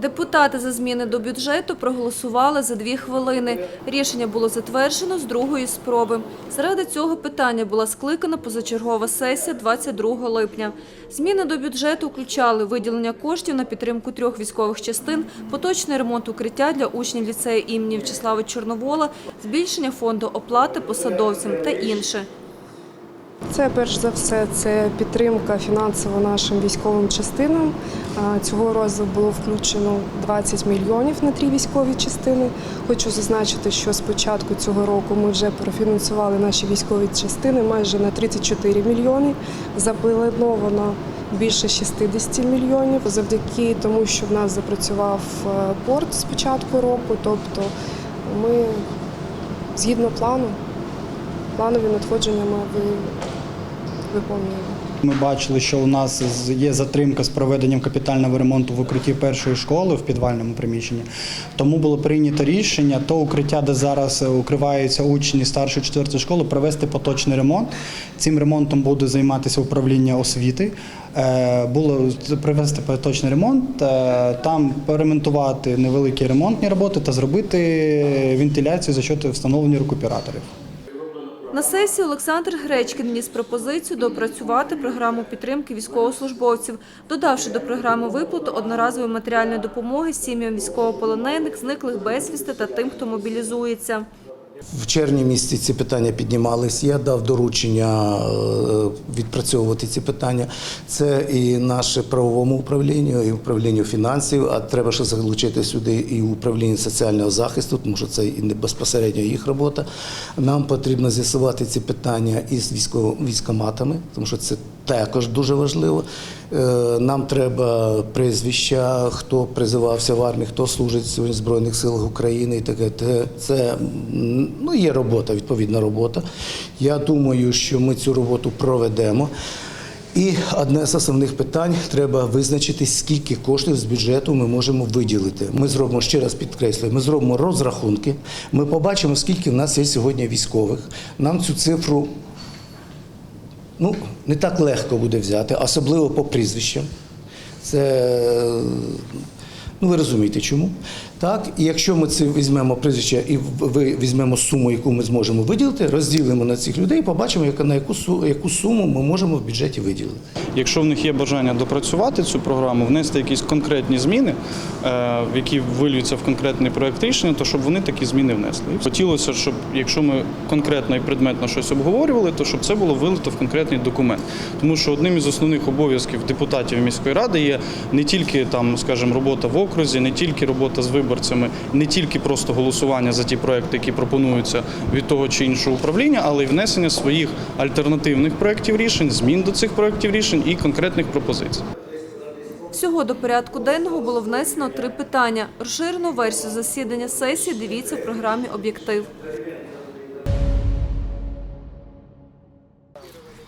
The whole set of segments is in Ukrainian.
Депутати за зміни до бюджету проголосували за дві хвилини. Рішення було затверджено з другої спроби. Заради цього питання була скликана позачергова сесія 22 липня. Зміни до бюджету включали виділення коштів на підтримку трьох військових частин, поточний ремонт укриття для учнів ліцею імені В'ячеслава Чорновола, збільшення фонду оплати посадовцям та інше. Це перш за все це підтримка фінансово нашим військовим частинам. Цього разу було включено 20 мільйонів на три військові частини. Хочу зазначити, що з початку цього року ми вже профінансували наші військові частини майже на 34 мільйони. Заплановано більше 60 мільйонів завдяки тому, що в нас запрацював е, порт з початку року. Тобто ми згідно плану, планові надходження ми ви- виконуємо. Ми бачили, що у нас є затримка з проведенням капітального ремонту в укритті першої школи в підвальному приміщенні. Тому було прийнято рішення то укриття, де зараз е, укриваються учні старшої четвертої школи, провести поточний ремонт. Цим ремонтом буде займатися управління освіти. Е, Було провести поточний ремонт, е, там поремонтувати невеликі ремонтні роботи та зробити вентиляцію за счет встановлення рекуператорів. На сесії Олександр Гречкін вніс пропозицію допрацювати програму підтримки військовослужбовців, додавши до програми виплату одноразової матеріальної допомоги сім'ям військовополонених, зниклих безвісти та тим, хто мобілізується. В червні місяці ці питання піднімались. Я дав доручення е, відпрацьовувати ці питання. Це і наше правовому управлінню, і управлінню фінансів. А треба ще залучити сюди і управління соціального захисту, тому що це і не безпосередньо їх робота. Нам потрібно з'ясувати ці питання із військоматами, тому що це також дуже важливо. Е, Нам треба прізвища, хто призивався в армії, хто служить сьогодні в Збройних силах України і таке. Це ну, є робота, відповідна робота. Я думаю, що ми цю роботу проведемо. І одне з основних питань треба визначити, скільки коштів з бюджету ми можемо виділити. Ми зробимо ще раз підкреслюю, ми зробимо розрахунки. Ми побачимо, скільки в нас є сьогодні військових. Нам цю цифру ну, не так легко буде взяти, особливо по прізвищам. Це, ну ви розумієте чому. Так, і якщо ми це візьмемо прізвище і ви візьмемо суму, яку ми зможемо виділити, розділимо на цих людей, побачимо, яка- на яку, су- яку суму ми можемо в бюджеті виділити. Якщо в них є бажання допрацювати цю програму, внести якісь конкретні зміни, е, які вилюються в конкретний проект рішення, то щоб вони такі зміни внесли. Хотілося, щоб якщо ми конкретно і предметно щось обговорювали, то щоб це було вилито в конкретний документ. Тому що одним із основних обов'язків депутатів міської ради є не тільки там, скажімо, робота в окрузі, не тільки робота з виборцями, не тільки просто голосування за ті проекти, які пропонуються від того чи іншого управління, але й внесення своїх альтернативних проєктів рішень, змін до цих проєктів рішень і конкретних пропозицій. Всього до порядку денного було внесено три питання. Розширену версію засідання сесії дивіться в програмі «Об'єктив».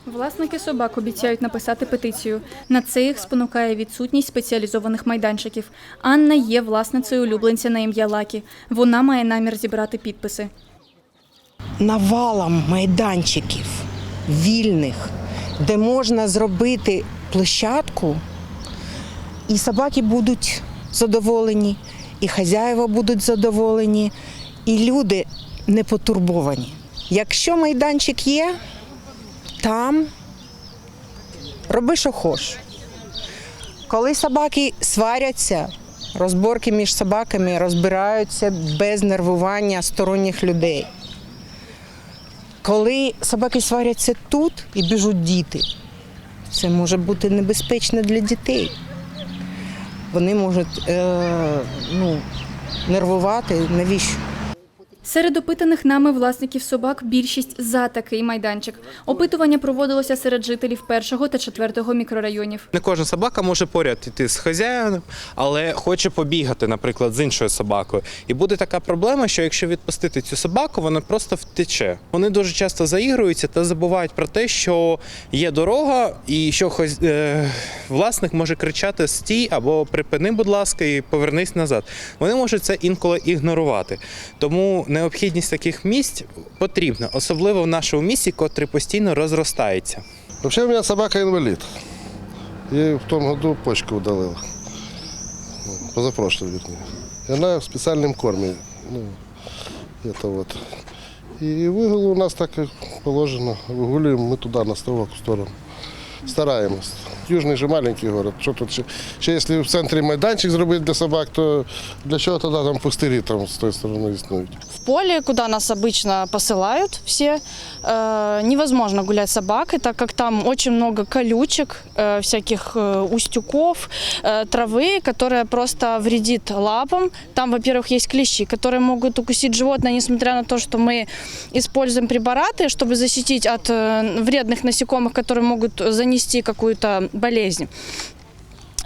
Власники собак обіцяють написати петицію. На це їх спонукає відсутність спеціалізованих майданчиків. Анна є власницею улюбленця на ім'я Лакі. Вона має намір зібрати підписи. навалом майданчиків вільних, де можна зробити площадку, і собаки будуть задоволені, і хазяїва будуть задоволені, і люди не потурбовані. Якщо майданчик є, там роби, що хочеш. Коли собаки сваряться, розборки між собаками розбираються без нервування сторонніх людей. Коли собаки сваряться тут і біжуть діти, це може бути небезпечно для дітей. Вони можуть е, ну, нервувати. Навіщо? Серед опитаних нами власників собак більшість за такий майданчик. Опитування проводилося серед жителів першого та четвертого мікрорайонів. Не кожна собака може поряд іти з хазяїном, але хоче побігати, наприклад, з іншою собакою. І буде така проблема, що якщо відпустити цю собаку, вона просто втече. Вони дуже часто заігруються та забувають про те, що є дорога, і що е... власник може кричати Стій або припини, будь ласка, і повернись назад. Вони можуть це інколи ігнорувати. Тому необхідність таких місць потрібна, особливо в нашому місті, котрий постійно розростається. Вообще у меня собака инвалид. Ей в том году почку удалила. ну, позапрошлой, вернее. И она в специальном корме. Ну, это вот. И выгул у нас так и положено. Выгуливаем мы туда, на ставок, в сторону. Стараємось. Южний же маленький город. Що тут ще, ще якщо в центрі майданчик зробити для собак, то для чого тоді там пустирі там з тої сторони існують? В поле, куда нас обычно посылают все, э, невозможно гулять с собакой, так как там очень много колючек, э, всяких э, устюков, э, травы, которая просто вредит лапам. Там, во-первых, есть клещи, которые могут укусить животное, несмотря на то, что мы используем препараты, чтобы защитить от э, вредных насекомых, которые могут занести какую-то болезнь.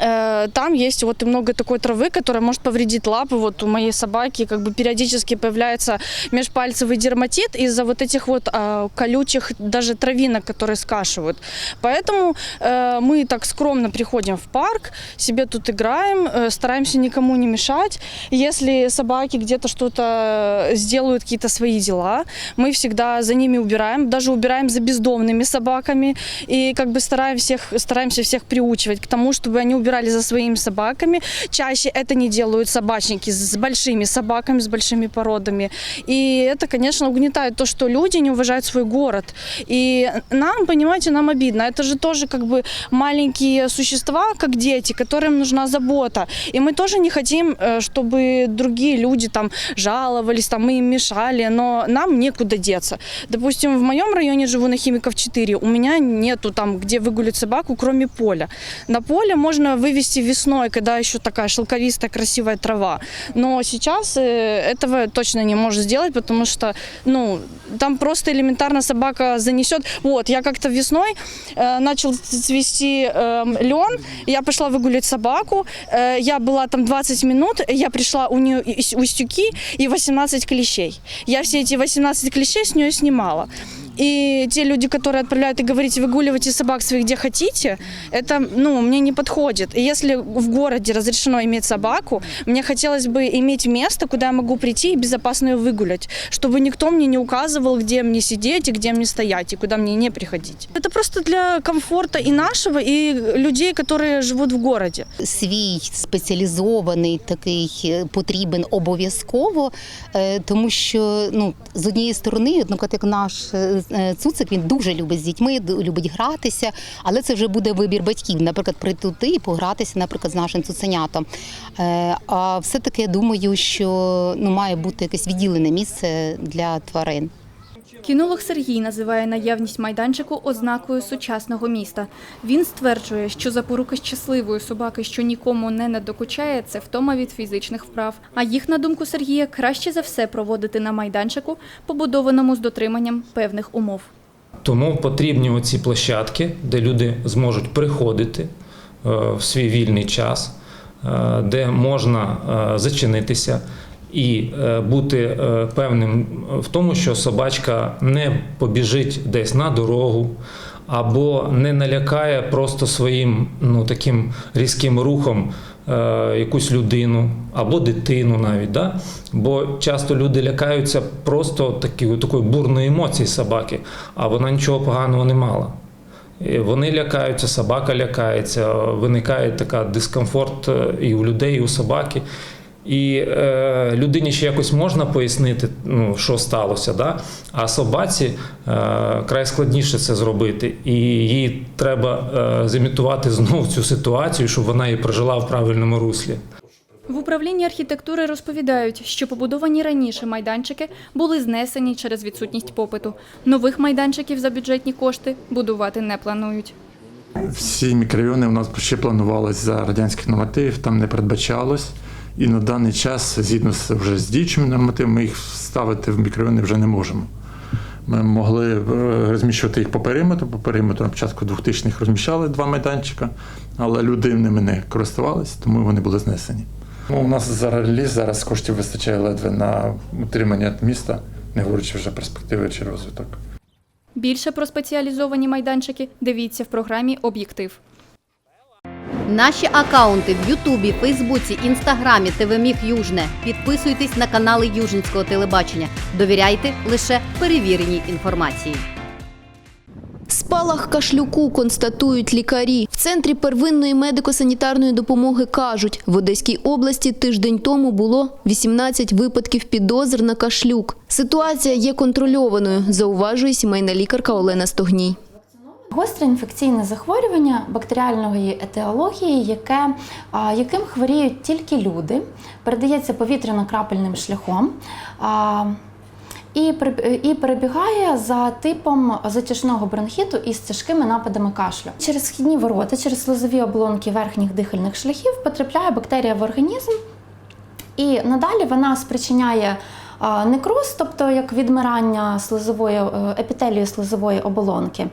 Э, Там есть вот и много такой травы, которая может повредить лапы. Вот у моей собаки как бы периодически появляется межпальцевый дерматит из-за вот этих вот а, колючих даже травинок, которые скашивают. Поэтому э, мы так скромно приходим в парк, себе тут играем, э, стараемся никому не мешать. Если собаки где-то что-то сделают, какие-то свои дела, мы всегда за ними убираем, даже убираем за бездомными собаками и как бы стараем всех, стараемся всех приучивать к тому, чтобы они убирали за своими собаками. Чаще это не делают собачники с большими собаками, с большими породами. И это, конечно, угнетает то, что люди не уважают свой город. И нам, понимаете, нам обидно. Это же тоже как бы маленькие существа, как дети, которым нужна забота. И мы тоже не хотим, э, чтобы другие люди там жаловались, там мы им мешали, но нам некуда деться. Допустим, в моем районе живу на Химиков 4, у меня нету там, где выгулить собаку, кроме поля. На поле можно вывести весной, когда еще такая шелковистая, красивая трава. Но сейчас э, этого точно не может сделать, потому что, ну, там просто элементарно собака занесет. Вот, я как-то весной э, начал цвести э, лен, я пошла выгулять собаку, э, я была там 20 минут, я пришла у нее и- и устюки и 18 клещей. Я все эти 18 клещей с нее снимала. И те люди, которые отправляют и говорите, выгуливайте собак своих где хотите, это, ну, мне не подходит. И если в городе разрешено иметь собаку, мне хотелось бы иметь место, куда я могу прийти и безопасно ее выгулять, чтобы никто мне не указывал, где мне сидеть и где мне стоять, и куда мне не приходить. Это просто для комфорта и нашего, и людей, которые живут в городе. свій спеціалізований такий е, потрібен обов'язково, е, тому що ну з однієї сторони, наприклад, як наш е, е, цуцик, він дуже любить з дітьми, любить гратися, але це вже буде вибір батьків, наприклад, прийти і погратися, наприклад, з нашим цуценятом. Е, А все-таки я думаю, що ну має бути якесь відділене місце для тварин. Кінолог Сергій називає наявність майданчику ознакою сучасного міста. Він стверджує, що запорука щасливої собаки, що нікому не надокучає, це втома від фізичних вправ. А їх, на думку Сергія, краще за все проводити на майданчику, побудованому з дотриманням певних умов. Тому потрібні оці площадки, де люди зможуть приходити е, в свій вільний час, е, де можна е, зачинитися і е, бути е, певним в тому, що собачка не побіжить десь на дорогу. Або не налякає просто своїм ну таким різким рухом е, якусь людину або дитину навіть. Да? Бо часто люди лякаються просто такі, такої бурної емоції собаки, а вона нічого поганого не мала. Вони лякаються, собака лякається, виникає така дискомфорт е, і у людей, і у собаки. І е, людині ще якось можна пояснити, ну, що сталося, да? а собаці е, край складніше це зробити. І їй треба е, зімітувати знову цю ситуацію, щоб вона її прожила в правильному руслі. В управлінні архітектури розповідають, що побудовані раніше майданчики були знесені через відсутність попиту. Нових майданчиків за бюджетні кошти будувати не планують. Всі мікрорайони у нас ще планувалися за радянських нормативів, там не передбачалось. І на даний час, згідно з вже з діючими нормативами, ми їх ставити в мікрорайони вже не можемо. Ми могли е, розміщувати їх по периметру. По периметру на початку 2000-х розміщали два майданчика, але люди ними не користувалися, тому вони були знесені. Ну, у нас зараз зараз коштів вистачає ледве на утримання міста, не говорячи вже перспективи чи розвиток. Більше про спеціалізовані майданчики дивіться в програмі Об'єктив. Наші акаунти в Ютубі, Фейсбуці, Інстаграмі, ТВ Южне. Підписуйтесь на канали Южницького телебачення. Довіряйте лише перевіреній інформації. Спалах кашлюку констатують лікарі. В центрі первинної медико-санітарної допомоги кажуть, в Одеській області тиждень тому було 18 випадків підозр на кашлюк. Ситуація є контрольованою, зауважує сімейна лікарка Олена Стогній. Гостре інфекційне захворювання бактеріальної етіології, яке, яким хворіють тільки люди, передається повітряно-крапельним шляхом. І, перебігає за типом затяжного бронхіту із тяжкими нападами кашлю. Через східні ворота, через слизові оболонки верхніх дихальних шляхів потрапляє бактерія в організм, і надалі вона спричиняє некроз, тобто як відмирання слизової е, епітелію слизової оболонки,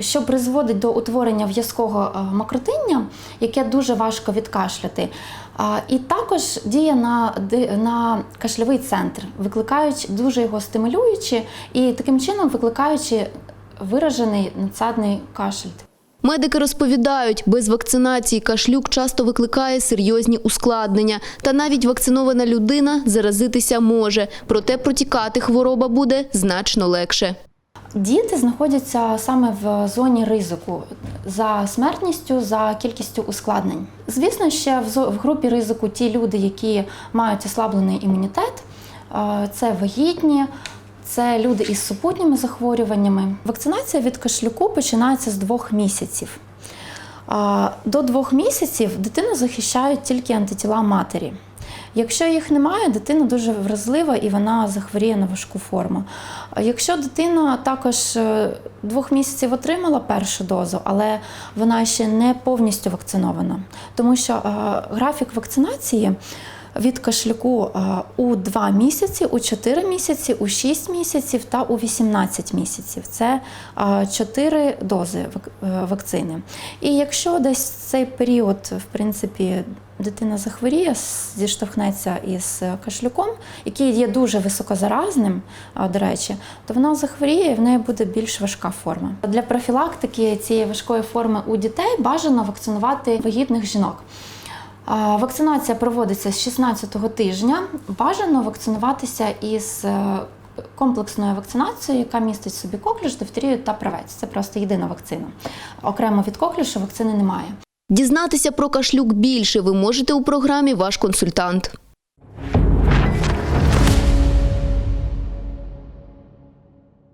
що призводить до утворення в'язкого е, мокротиння, яке дуже важко відкашляти. І також діє на, на кашльовий центр, викликаючи дуже його стимулюючи і таким чином викликаючи виражений надсадний кашель. Медики розповідають, без вакцинації кашлюк часто викликає серйозні ускладнення. Та навіть вакцинована людина заразитися може, проте протікати хвороба буде значно легше. Діти знаходяться саме в зоні ризику за смертністю, за кількістю ускладнень. Звісно, ще в групі ризику ті люди, які мають ослаблений імунітет, е, це вагітні. Це люди із супутніми захворюваннями. Вакцинація від кашлюку починається з двох місяців. До двох місяців дитину захищають тільки антитіла матері. Якщо їх немає, дитина дуже вразлива і вона захворіє на важку форму. Якщо дитина також е, двох місяців отримала першу дозу, але вона ще не повністю вакцинована, тому що графік вакцинації від кашлюку е, у 2 місяці, у 4 місяці, у 6 місяців та у 18 місяців. Це 4 дози е, вакцини. І якщо десь цей період, в принципі, дитина захворіє, зіштовхнеться із кашлюком, який є дуже високозаразним, до речі, то вона захворіє і в неї буде більш важка форма. Для профілактики цієї важкої форми у дітей бажано вакцинувати вагітних жінок. Вакцинація проводиться з 16-го тижня. Бажано вакцинуватися із е, комплексною вакцинацією, яка містить в собі коклюш, дифтерію та правець. Це просто єдина вакцина. Окремо від коклюшу вакцини немає. Дізнатися про кашлюк більше ви можете у програмі Ваш консультант.